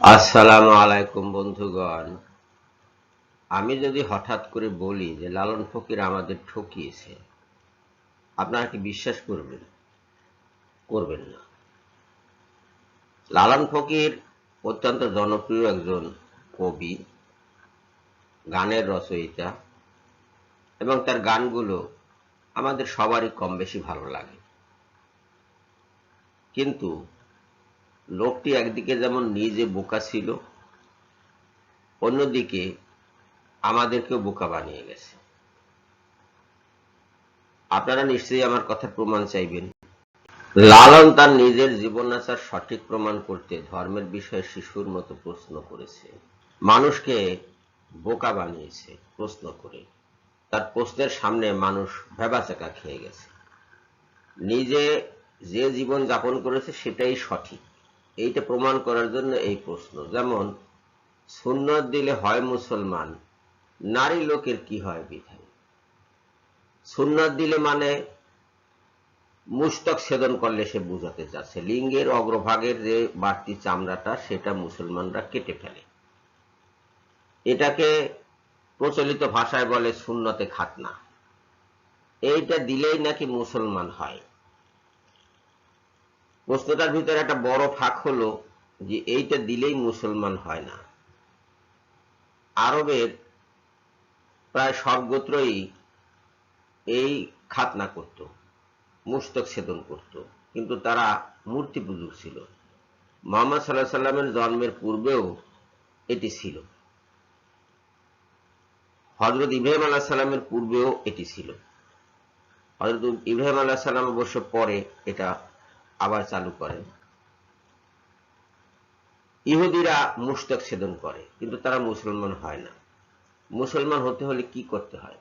আসসালামু আলাইকুম বন্ধুগণ। আমি যদি হঠাৎ করে বলি যে লালন ফকির আমাদের ঠকিয়েছে, আপনারা কি বিশ্বাস করবেন? করবেন না। লালন ফকির অত্যন্ত জনপ্রিয় একজন কবি, গানের রচয়িতা, এবং তার গানগুলো আমাদের সবারই কম বেশি ভালো লাগে। কিন্তু লোকটি একদিকে যেমন নিজে বোকা ছিল, অন্যদিকে আমাদেরকেও বোকা বানিয়ে গেছে। আপনারা নিশ্চয়ই আমার কথা প্রমাণ চাইবেন। লালন তার নিজের জীবনাচার সঠিক প্রমাণ করতে ধর্মের বিষয়ে শিশুর মতো প্রশ্ন করেছে। মানুষকে বোকা বানিয়েছে প্রশ্ন করে। তার প্রশ্নের সামনে মানুষ ভেবাচাকা খেয়ে গেছে। নিজে যে জীবন যাপন করেছে সেটাই সঠিক। এইটা প্রমাণ করার জন্য এই প্রশ্ন। যেমন, সুন্নত দিলে হয় মুসলমান, নারী লোকের কি হয় বিধান সুন্নত দিলে মানে মুস্তক ছেদন করলে সে বুঝাতে চাচ্ছে। লিঙ্গের অগ্রভাগের যে বাড়তি চামড়াটা, সেটা মুসলমানরা কেটে ফেলে। এটাকে প্রচলিত ভাষায় বলে শূন্যতে খাতনা। এইটা দিলেই নাকি মুসলমান হয়। প্রশ্নটার ভিতরে একটা বড় ফাঁক হলো যে এইটা দিলেই মুসলমান হয় না। আরবের প্রায় সর্বত্রই এই খাতনা করত, মুস্তক ছেদন করত, কিন্তু তারা মূর্তি পুজুক ছিল। মোহাম্মদ সাল্লাহ সাল্লামের জন্মের পূর্বেও এটি ছিল। হজরত ইব্রাহিম আল্লাহ সাল্লামের পূর্বেও এটি ছিল। হজরত ইব্রাহিম আল্লাহ সাল্লাম অবশ্য পরে এটা আবার চালু করেন ইহুদিরা মুস্তক ছেদন করে, কিন্তু তারা মুসলমান হয় না। মুসলমান হতে হলে কি করতে হয়?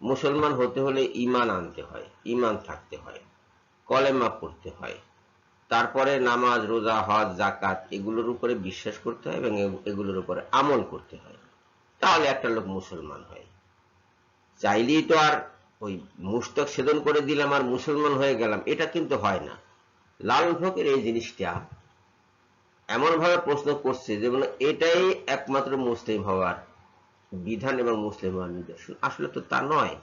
মুসলমান হতে হলে ইমান আনতে হয় ইমান থাকতে হয়, কলেমা পড়তে হয়। তারপরে নামাজ, রোজা, হজ জাকাত এগুলোর উপরে বিশ্বাস করতে হয় এবং এগুলোর উপরে আমল করতে হয়। তাহলে একটা লোক মুসলমান হয়। চাইলেই তো আর ওই মুস্তক ছেদন করে দিলাম আর মুসলমান হয়ে গেলাম, এটা কিন্তু হয় না। লালন ফকির এই জিনিসটা এমন ভাবে প্রশ্ন করছে যে মানে এটাই একমাত্র মুসলিম হওয়ার বিধান এবং মুসলিম হওয়ার নিদর্শন। আসলে তো তা নয়।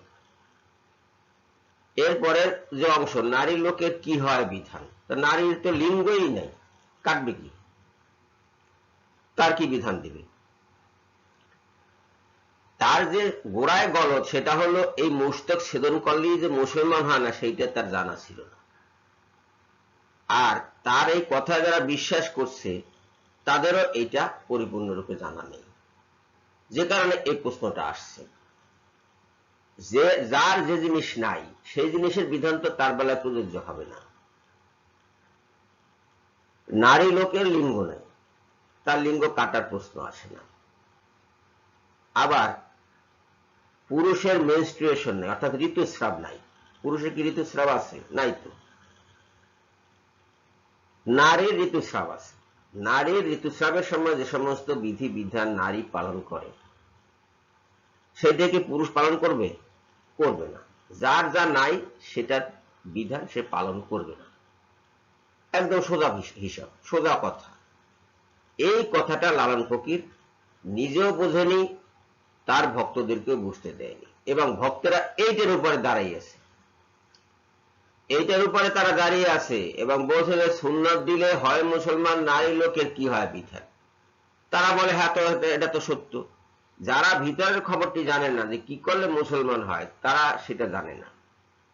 এরপরের যে অংশ, নারী লোকের কি হয় বিধান? নারীর তো লিঙ্গই নাই। কাটবে কি? তার কি বিধান দিবে? তার যে গোড়ায় গলত সেটা হলো এই মুস্তক ছেদন করলেই যে মুসলমান হয় না, সেইটা তার জানা ছিল না। আর তার এই কথা যারা বিশ্বাস করছে, তাদেরও এটা পরিপূর্ণরূপে জানা নেই। যে কারণে এই প্রশ্নটা আসছে। যে, যার যে জিনিস নাই, সেই জিনিসের বিধান তো তার বেলায় প্রযোজ্য হবে না। নারী লোকের লিঙ্গ নেই, তার লিঙ্গ কাটার প্রশ্ন আসে না। আবার পুরুষের মেনস্ট্রুয়েশন নেই, অর্থাৎ ঋতুস্রাব নাই। পুরুষের কি ঋতুস্রাব আছে? নাই তো। নারীর ঋতুস্রাব আছে। নারীর ঋতুস্রাবের সময় যে সমস্ত বিধি, বিধান নারী পালন করে সেটা কি পুরুষ পালন করবে? করবে না। যার যা নাই, সেটার বিধান সে পালন করবে না। একদম সোজা হিসাব, সোজা কথা। এই কথাটা লালন ফকির নিজেও বোঝেনি, তার ভক্তদেরকেও বুঝতে দেয়নি। এবং ভক্তরা এইটার উপরে দাঁড়াইয়েছে। এইটার উপরে তারা দাঁড়িয়ে আছে এবং বলছে যে সুন্নত দিলে হয় মুসলমান, নারী লোকের কি হয় বিধান তারা বলে হ্যাঁ তো এটা তো সত্য। যারা ভিতরের খবরটি জানে না যে কি করলে মুসলমান হয়, তারা সেটা জানে না।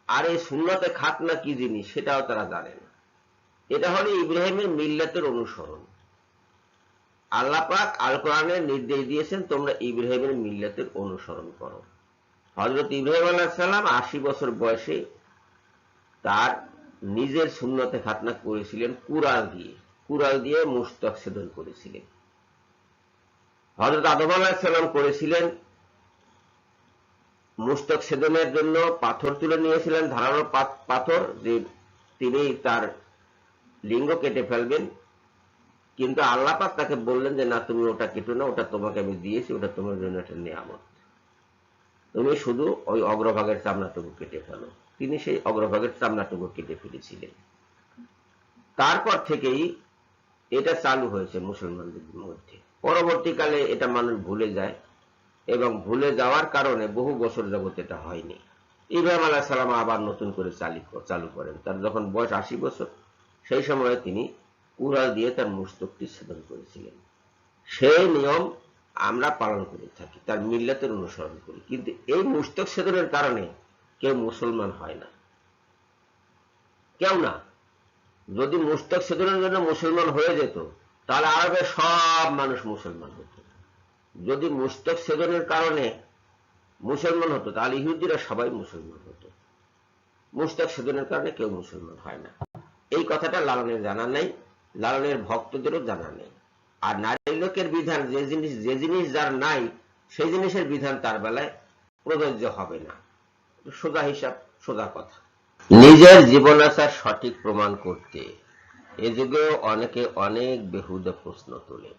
আর এই সুন্নতে খাতনা কি জিনিস, সেটাও তারা জানে না। এটা হলো ইব্রাহিমের মিল্লাতের অনুসরণ। আল্লাপাক আল কোরআনের নির্দেশ দিয়েছেন, তোমরা ইব্রাহিমের মিল্লাতের অনুসরণ করো। হজরত ইব্রাহিম আল্লাহ সাল্লাম আশি বছর বয়সে তার নিজের শূন্যতে খাতনা করেছিলেন কুরাল দিয়ে। কুরাল দিয়ে মুস্তক ছেদন করেছিলেন। হজরত আদম আলাহিসাল্লাম করেছিলেন মুস্তক ছেদনের জন্য পাথর তুলে নিয়েছিলেন, ধারালো পাথর যে তিনি তার লিঙ্গ কেটে ফেলবেন। কিন্তু আল্লাপাক তাকে বললেন যে, না, তুমি ওটা কেটো না, ওটা তোমাকে আমি দিয়েছি, ওটা তোমার জন্য একটা নিয়ামত। তুমি শুধু ওই অগ্রভাগের চামড়াটুকু কেটে ফেলো। তিনি সেই অগ্রভাগের চামড়াটুকু কেটে ফেলেছিলেন। তারপর থেকেই এটা চালু হয়েছে মুসলমানদের মধ্যে। পরবর্তীকালে এটা মানুষ ভুলে যায় এবং ভুলে যাওয়ার কারণে বহু বছর যাবত এটা হয়নি। ইব্রাহিম আলাহ সালাম আবার নতুন করে চালু করেন। তার যখন বয়স আশি বছর, সেই সময়ে তিনি কুড়াল দিয়ে তার মুস্তকটি ছেদন করেছিলেন। সেই নিয়ম আমরা পালন করে থাকি, তার মিল্লাতের অনুসরণ করি। কিন্তু এই মুস্তক ছেদনের কারণে কেউ মুসলমান হয় না। কেউ না। যদি মুস্তক ছেদনের জন্য মুসলমান হয়ে যেত, তাহলে আরবের সব মানুষ মুসলমান হতো। যদি মুস্তক ছেদনের কারণে মুসলমান হতো, তাহলে ইহুদিরা সবাই মুসলমান হতো। মুস্তক ছেদনের কারণে কেউ মুসলমান হয় না। এই কথাটা লালনের জানা নেই, লালনের ভক্তদেরও জানা নেই। আর নারী লোকের বিধান, যে জিনিস যে জিনিস যার নাই, সেই জিনিসের বিধান তার বেলায় প্রযোজ্য হবে না। সোজা হিসাব, সোজা কথা। নিজের জীবনাচার সঠিক প্রমাণ করতে। এ যুগেও অনেকে অনেক বেহুদা প্রশ্ন তোলে।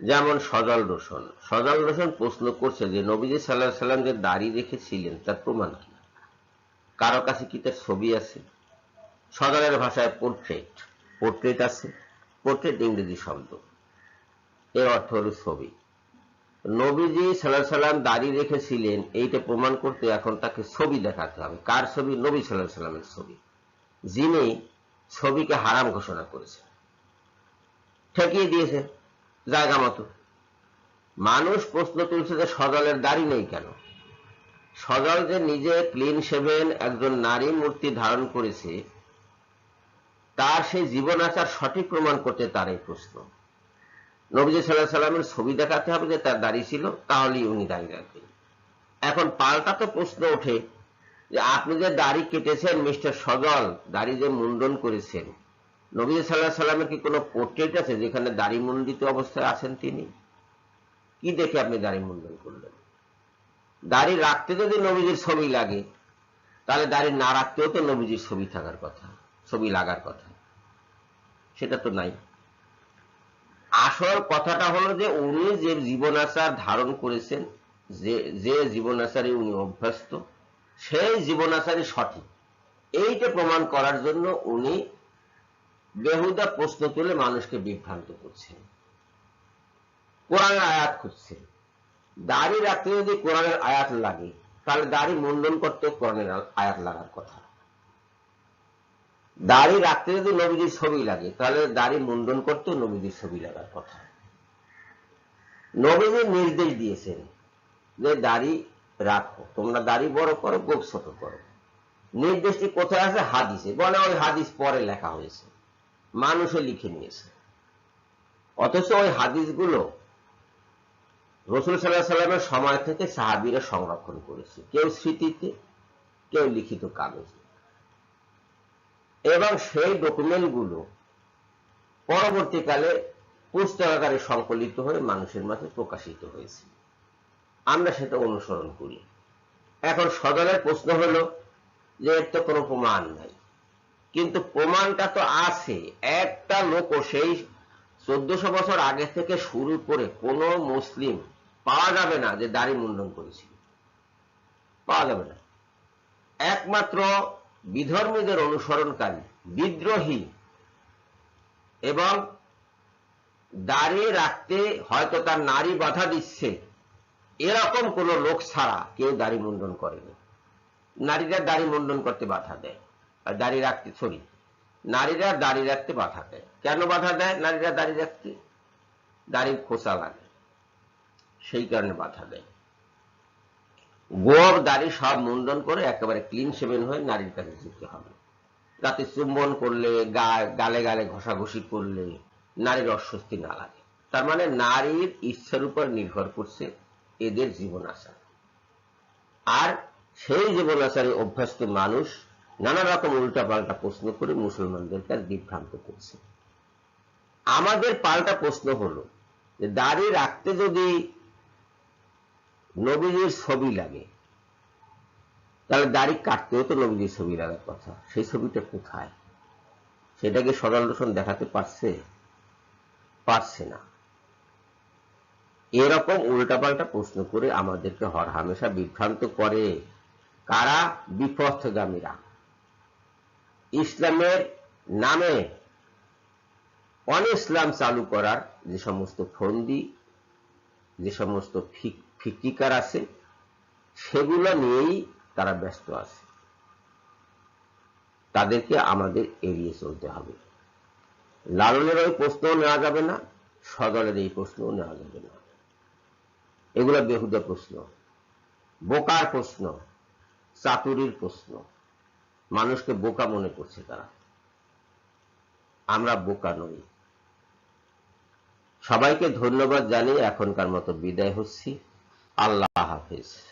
যেমন সজল রোশন। সজল রোশন প্রশ্ন করছে যে, নবীজি সাল্লাহ সাল্লাম যে দাড়ি রেখেছিলেন, তার প্রমাণ কি? কারও কাছে কি তার ছবি আছে? সজলের ভাষায় পোর্ট্রেট পোর্ট্রেট আছে। পোর্ট্রেট ইংরেজি শব্দ। এর অর্থ হল ছবি। নবীজি সাল্লাহ সাল্লাম দাঁড়িয়ে রেখেছিলেন, এইটা প্রমাণ করতে এখন তাকে ছবি দেখাতে হবে। কার ছবি? নবী সাল্লাহ সাল্লামের ছবি। যিনি ছবিকে হারাম ঘোষণা করেছেন। ঠেকিয়ে দিয়েছে জায়গা মতো। মানুষ প্রশ্ন তুলছে যে সজলের দাড়ি নেই কেন? সজল যে নিজে ক্লিন সেভেন একজন নারী মূর্তি ধারণ করেছে, তার সেই জীবন আচার সঠিক প্রমাণ করতে তার এই প্রশ্ন। নবীজ সাল্লাহ সাল্লামের ছবি দেখাতে হবে যে তার দাড়ি ছিল, তাহলেই উনি দাঁড়িয়ে রাখবেন। এখন পাল্টা তো প্রশ্ন ওঠে যে আপনি যে দাড়ি কেটেছেন মিস্টার সজল, দাড়ি যে মুন্ডন করেছেন নবী সাল্লাহ সাল্লামের কি কোনো পোর্ট্রেট আছে যেখানে দাড়ি মুন্ডিত অবস্থায় আছেন তিনি? কি দেখে আপনি দাড়ি মুন্ডন করলেন? দাড়ি রাখতে যদি নবীজির ছবি লাগে, তাহলে দাড়ি না রাখতেও তো নবীজির ছবি থাকার কথা, ছবি লাগার কথা। সেটা তো নাই। আসল কথাটা হলো যে উনি যে জীবনাচার ধারণ করেছেন, যে যে জীবনাচারে উনি অভ্যস্ত, সেই জীবনাচারই সঠিক। এইটা প্রমাণ করার জন্য উনি বেহুদা প্রশ্ন তুলে মানুষকে বিভ্রান্ত করছেন। কোরআনের আয়াত খুঁজছেন। দাড়ি রাখতে যদি কোরআনের আয়াত লাগে, তাহলে দাড়ি মুন্ডন করতে কোরআনের আয়াত লাগার কথা। দাড়ি রাখতে যদি নবীজির ছবি লাগে, তাহলে দাড়ি মুন্ডন করতেও নবীজির ছবি লাগার কথা। নবীজির নির্দেশ দিয়েছেন যে দাড়ি রাখো, তোমরা দাড়ি বড় করো, গোপ ছোট করো। নির্দেশটি কোথায় আছে? হাদিসে। বলে ওই হাদিস পরে লেখা হয়েছে। মানুষে লিখে নিয়েছে। অথচ ওই হাদিসগুলো রসুল সাল্লাহ সাল্লামের সময় থেকে সাহাবিরা সংরক্ষণ করেছে। কেউ স্মৃতিতে, কেউ লিখিত কাগজে। এবং সেই ডকুমেন্টগুলো পরবর্তীকালে পুস্তকাকারে সংকলিত হয়ে মানুষের মাঝে প্রকাশিত হয়েছে। আমরা সেটা অনুসরণ করি। এখন সদরের প্রশ্ন হল যে এর তো কোনো প্রমাণ নাই। কিন্তু প্রমাণটা তো আছে। একটা লোক সেই চোদ্দশো বছর আগে থেকে শুরু করে কোন মুসলিম পাওয়া যাবে না যে দাড়ি মুন্ডন করেছিল। পাওয়া যাবে না। একমাত্র বিধর্মীদের অনুসরণকারী, বিদ্রোহী এবং দাঁড়িয়ে রাখতে হয়তো তার নারী বাধা দিচ্ছে, এরকম কোন লোক ছাড়া কেউ দাড়ি মুন্ডন করেনি। নারীরা দাড়ি মুন্ডন করতে বাধা দেয়, আর দাড়ি রাখতে সরি নারীরা দাড়ি রাখতে বাধা দেয়। কেন বাধা দেয়? নারীরা দাড়ি রাখতে দাড়ির খোসা লাগে, সেই কারণে বাধা দেয়। গোয়ার দাড়ি সব মুন্ডন করে একেবারে ক্লিন সেভেন হয়ে নারীর কাছে যেতে হবে। রাতে চুম্বন করলে গালে গালে ঘষাঘষি করলে নারীর অস্বস্তি না লাগে। তার মানে নারীর ইচ্ছার উপর নির্ভর করছে এদের জীবন আচার আর সেই জীবন আচারে অভ্যস্ত মানুষ নানা রকম উল্টা পাল্টা প্রশ্ন করে মুসলমানদের মুসলমানদেরকে বিভ্রান্ত করছে। আমাদের পাল্টা প্রশ্ন হল যে, দাড়ি রাখতে যদি নবীজির ছবি লাগে। তাহলে দাড়ি কাটতেও তো নবীজির ছবি লাগার কথা। সেই ছবিটা কোথায়? সেটাকে সরল রোশন দেখাতে পারছে? পারছে না। এরকম উল্টাপাল্টা প্রশ্ন করে আমাদেরকে হর হামেশা বিভ্রান্ত করে। কারা? বিপথগামীরা। ইসলামের নামে অন ইসলাম চালু করার যে সমস্ত ফন্দি, যে সমস্ত ফিক- ফিকিকার আছে, সেগুলো নিয়েই তারা ব্যস্ত আছে। তাদেরকে আমাদের এড়িয়ে চলতে হবে। লালনের ওই প্রশ্নও নেওয়া যাবে না সদলের এই প্রশ্নও নেওয়া যাবে না। এগুলো বেহুদা প্রশ্ন, বোকার প্রশ্ন, চাতুরির প্রশ্ন। মানুষকে বোকা মনে করছে তারা। আমরা বোকা নই। সবাইকে ধন্যবাদ জানিয়ে এখনকার মতো বিদায় হচ্ছি। আল্লাহ হাফিজ।